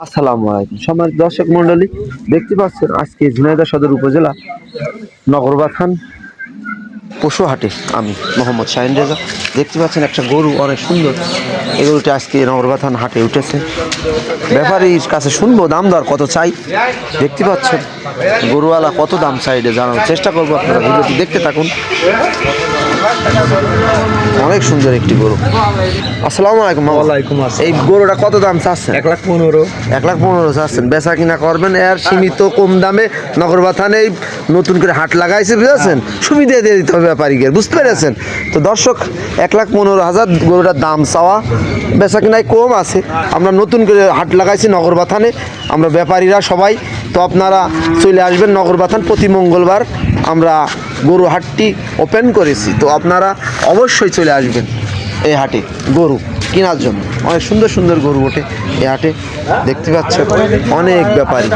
আসসালামু আলাইকুম। সমাজ দর্শক মন্ডলী দেখতে পাচ্ছেন আজকে ঝিনাইদহ সদর উপজেলা নগরবাথান পশু হাটে আমি মোহাম্মদ শাহিন রেজা। দেখতে পাচ্ছেন একটা গরু অনেক সুন্দর। এই গরুটি আজকে নগরবাথান হাটে উঠেছে। ব্যাপারীর কাছে শুনব, দাম দর কত চাই? দেখতে পাচ্ছেন গরুওয়ালা কত দাম চাইলে জানানোর চেষ্টা করব। আপনারা ভিডিওটি দেখতে থাকুন। অনেক সুন্দর একটি গরু আসসালামু আলাইকুম। ওয়ালাইকুম আসসালাম। এই গরুটা কত দাম চাচ্ছেন এক লাখ পনেরো এক লাখ পনেরো চাচ্ছেন বেচা কিনা করবেন এর সীমিত কম দামে নগরবাথানে এই নতুন করে হাট লাগাইছে বুঝেছেন সুবিধা দিয়ে দিতে হবে ব্যাপারীকে বুঝতে পেরেছেন? তো দর্শক এক লাখ পনেরো হাজার গরুটার দাম চাওয়া বেচা কিনায় কম আছে। আমরা নতুন করে হাট লাগাইছি নগরবাথানে। আমরা ব্যাপারীরা সবাই তো আপনারা চলে আসবেন নগরবাথান। প্রতি মঙ্গলবার আমরা গরু হাটটি ওপেন করেছি। তো আপনারা অবশ্যই চলে আসবেন এই হাটে গরু কেনার জন্য। অনেক সুন্দর সুন্দর গরু ওঠে এই হাটে। দেখতে পাচ্ছেন অনেক ব্যাপারী।